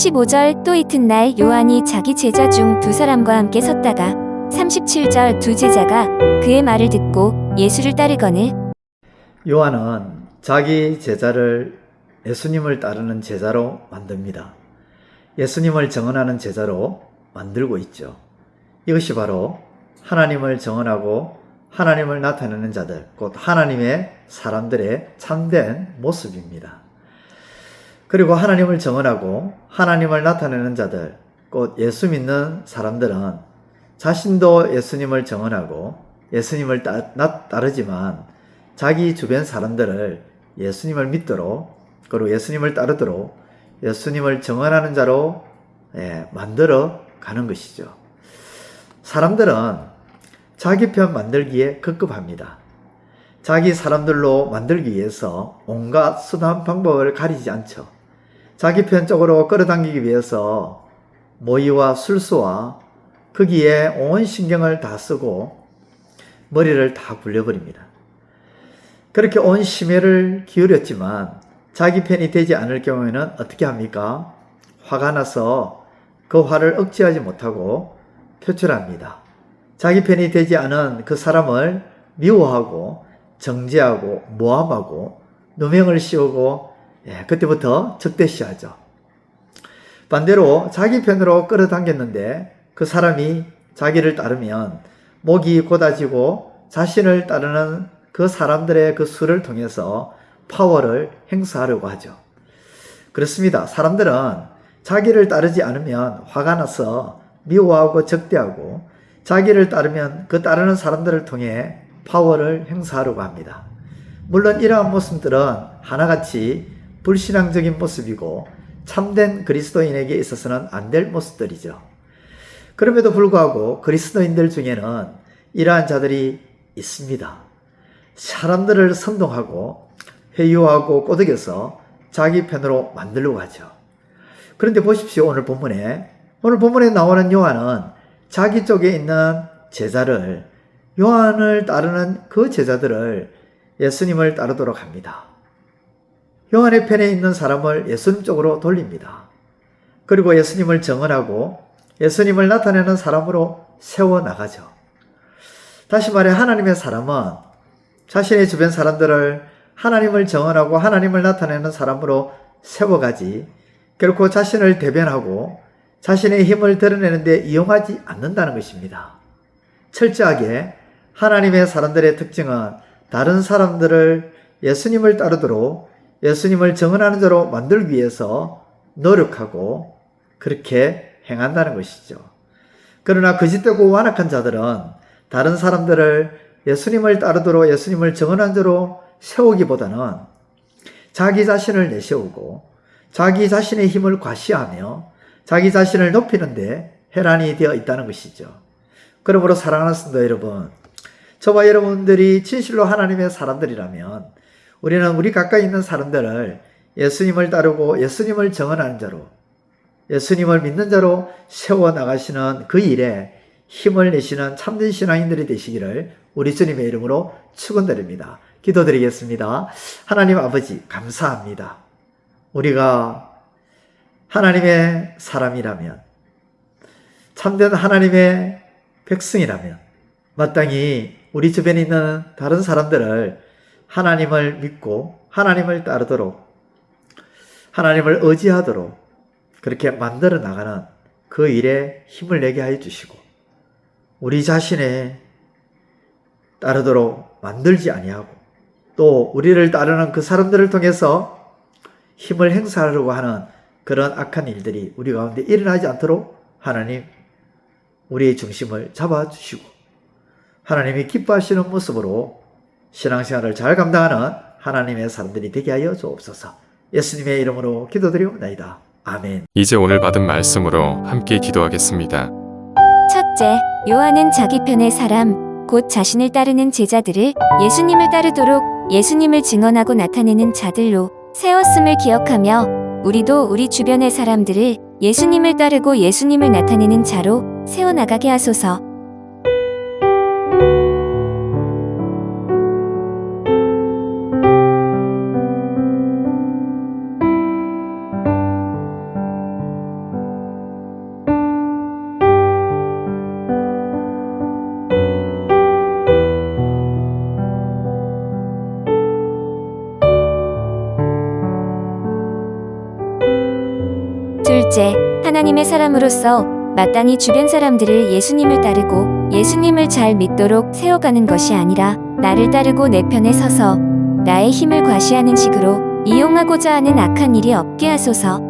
35절 또 이튿날 요한이 자기 제자 중 두 사람과 함께 섰다가 37절 두 제자가 그의 말을 듣고 예수를 따르거늘 요한은 자기 제자를 예수님을 따르는 제자로 만듭니다. 예수님을 정언하는 제자로 만들고 있죠. 이것이 바로 하나님을 정언하고 하나님을 나타내는 자들, 곧 하나님의 사람들의 참된 모습입니다. 그리고 하나님을 정언하고 하나님을 나타내는 자들, 곧 예수 믿는 사람들은 자신도 예수님을 정언하고 예수님을 따, 나- 따르지만 자기 주변 사람들을 예수님을 믿도록 그리고 예수님을 따르도록 예수님을 정언하는 자로 예, 만들어 가는 것이죠. 사람들은 자기 편 만들기에 급급합니다. 자기 사람들로 만들기 위해서 온갖 수단 방법을 가리지 않죠. 자기 편 쪽으로 끌어당기기 위해서 모의와 술수와 거기에 온 신경을 다 쓰고 머리를 다 굴려버립니다. 그렇게 온 심혈을 기울였지만 자기 편이 되지 않을 경우에는 어떻게 합니까? 화가 나서 그 화를 억제하지 못하고 표출합니다. 자기 편이 되지 않은 그 사람을 미워하고 정죄하고 모함하고 누명을 씌우고 예, 그때부터 적대시하죠. 반대로 자기 편으로 끌어당겼는데 그 사람이 자기를 따르면 목이 곧아지고 자신을 따르는 그 사람들의 그 수를 통해서 파워를 행사하려고 하죠. 그렇습니다. 사람들은 자기를 따르지 않으면 화가 나서 미워하고 적대하고 자기를 따르면 그 따르는 사람들을 통해 파워를 행사하려고 합니다. 물론 이러한 모습들은 하나같이 불신앙적인 모습이고 참된 그리스도인에게 있어서는 안 될 모습들이죠. 그럼에도 불구하고 그리스도인들 중에는 이러한 자들이 있습니다. 사람들을 선동하고 회유하고 꼬드겨서 자기 편으로 만들려고 하죠. 그런데 보십시오. 오늘 본문에. 오늘 본문에 나오는 요한은 자기 쪽에 있는 제자를, 요한을 따르는 그 제자들을 예수님을 따르도록 합니다. 요한의 편에 있는 사람을 예수님 쪽으로 돌립니다. 그리고 예수님을 정언하고 예수님을 나타내는 사람으로 세워 나가죠. 다시 말해 하나님의 사람은 자신의 주변 사람들을 하나님을 정언하고 하나님을 나타내는 사람으로 세워가지 결코 자신을 대변하고 자신의 힘을 드러내는데 이용하지 않는다는 것입니다. 철저하게 하나님의 사람들의 특징은 다른 사람들을 예수님을 따르도록 예수님을 정언하는 자로 만들기 위해서 노력하고 그렇게 행한다는 것이죠. 그러나 거짓되고 완악한 자들은 다른 사람들을 예수님을 따르도록 예수님을 정언한 자로 세우기보다는 자기 자신을 내세우고 자기 자신의 힘을 과시하며 자기 자신을 높이는데 혈안이 되어 있다는 것이죠. 그러므로 사랑하는 성도 여러분, 저와 여러분들이 진실로 하나님의 사람들이라면 우리는 우리 가까이 있는 사람들을 예수님을 따르고 예수님을 정언하는 자로 예수님을 믿는 자로 세워 나가시는 그 일에 힘을 내시는 참된 신앙인들이 되시기를 우리 주님의 이름으로 축원드립니다. 기도드리겠습니다. 하나님 아버지 감사합니다. 우리가 하나님의 사람이라면 참된 하나님의 백성이라면 마땅히 우리 주변에 있는 다른 사람들을 하나님을 믿고 하나님을 따르도록 하나님을 의지하도록 그렇게 만들어 나가는 그 일에 힘을 내게 하여 주시고 우리 자신의 따르도록 만들지 아니하고 또 우리를 따르는 그 사람들을 통해서 힘을 행사하려고 하는 그런 악한 일들이 우리 가운데 일어나지 않도록 하나님 우리의 중심을 잡아 주시고 하나님이 기뻐하시는 모습으로 신앙생활을 잘 감당하는 하나님의 사람들이 되게 하여 주옵소서 예수님의 이름으로 기도드리옵나이다. 아멘 이제 오늘 받은 말씀으로 함께 기도하겠습니다. 첫째, 요한은 자기 편의 사람, 곧 자신을 따르는 제자들을 예수님을 따르도록 예수님을 증언하고 나타내는 자들로 세웠음을 기억하며 우리도 우리 주변의 사람들을 예수님을 따르고 예수님을 나타내는 자로 세워나가게 하소서. 둘째, 하나님의 사람으로서 마땅히 주변 사람들을 예수님을 따르고 예수님을 잘 믿도록 세워가는 것이 아니라 나를 따르고 내 편에 서서 나의 힘을 과시하는 식으로 이용하고자 하는 악한 일이 없게 하소서.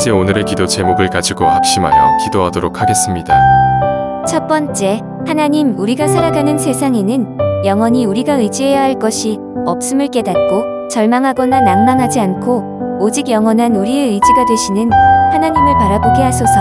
이제 오늘의 기도 제목을 가지고 합심하여 기도하도록 하겠습니다. 첫 번째, 하나님 우리가 살아가는 세상에는 영원히 우리가 의지해야 할 것이 없음을 깨닫고 절망하거나 낭망하지 않고 오직 영원한 우리의 의지가 되시는 하나님을 바라보게 하소서.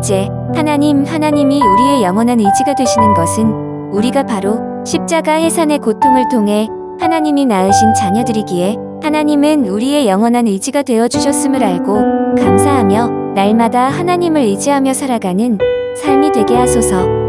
번째, 하나님, 하나님이 우리의 영원한 의지가 되시는 것은 우리가 바로 십자가 해산의 고통을 통해 하나님이 낳으신 자녀들이기에 하나님은 우리의 영원한 의지가 되어 주셨음을 알고 감사하며 날마다 하나님을 의지하며 살아가는 삶이 되게 하소서.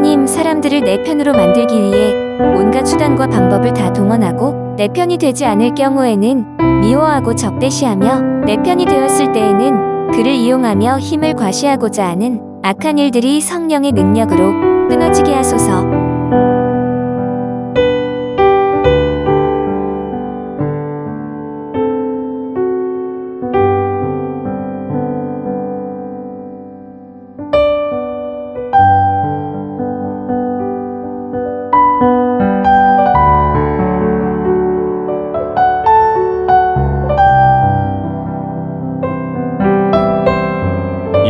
하나님 사람들을 내 편으로 만들기 위해 온갖 수단과 방법을 다 동원하고 내 편이 되지 않을 경우에는 미워하고 적대시하며 내 편이 되었을 때에는 그를 이용하며 힘을 과시하고자 하는 악한 일들이 성령의 능력으로 끊어지게 하소서.